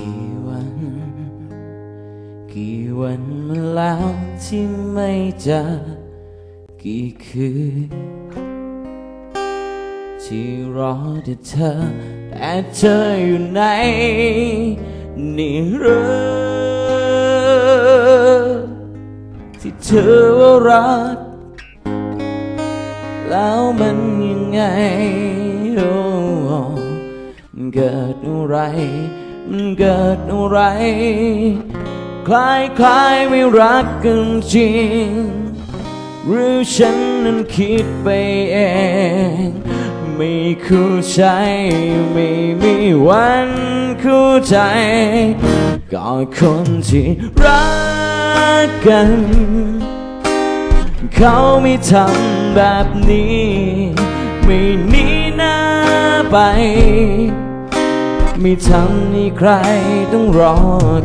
กี่วัน กี่วันมาแล้วที่ไม่เจอกี่คืนที่รอแต่เธอแต่เธออยู่ไหนนี่หรือที่เธอว่ารัก แล้วมันยังไง โอ้เกิดอะไร มันเกิดอะไร คล้ายคล้ายไม่รักกันจริง หรือฉันนั้นคิดไปเอง ไม่เข้าใจไม่มีวันเข้าใจก็คนที่รักกัน เขาไม่ทำแบบนี้ ไม่หนีหน้าไป ไม่ทำให้ใครต้องรอ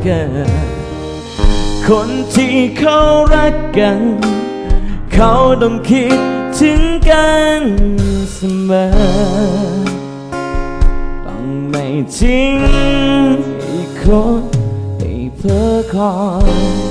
เกินคนที่เขารักกัน เขาต้องคิดถึงกันเสมอ ต้องไม่ทิ้งอีกคนให้เพ้อคอย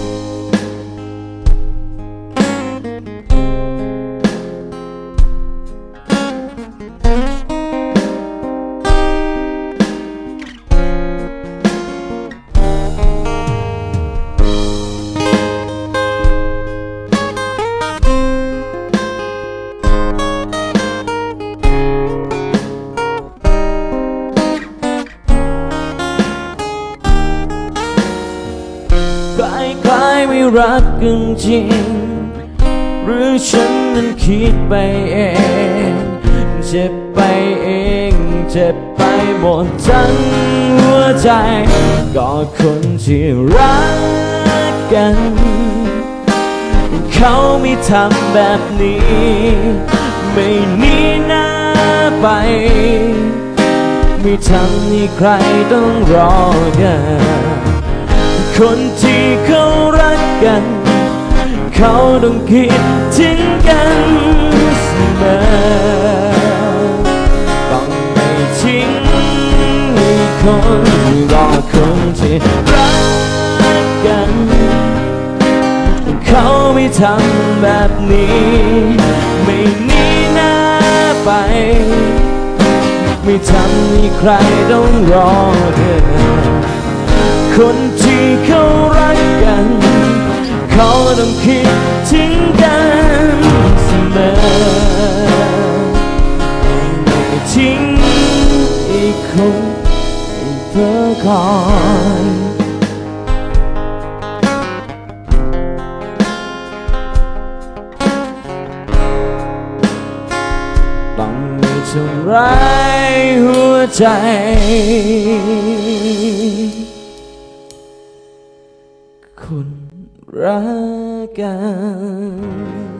รักกันจริง หรือฉันนั้นคิดไปเอง เจ็บไปเอง เจ็บไปหมดทั้งหัวใจ ก็คนที่รักกัน เขาไม่ทำแบบนี้ ไม่นีหน้าไป ไม่ทำให้ใครต้องรอกันคนที่เขารัก กัน เขาต้องคิดถึงกันเสมอต้องไม่ทิ้งคนรอคนที่รักกัน เขาไม่ทำแบบนี้ ไม่หนีหน้าไป ไม่ทำให้ใครต้องรอเกินคนที่เขา ต้องคิดถึงกันเสมอไม่ทิ้งอีกคนให้เพื่อคอยต้องมีทำร้ายหัวใจคุณรัก again.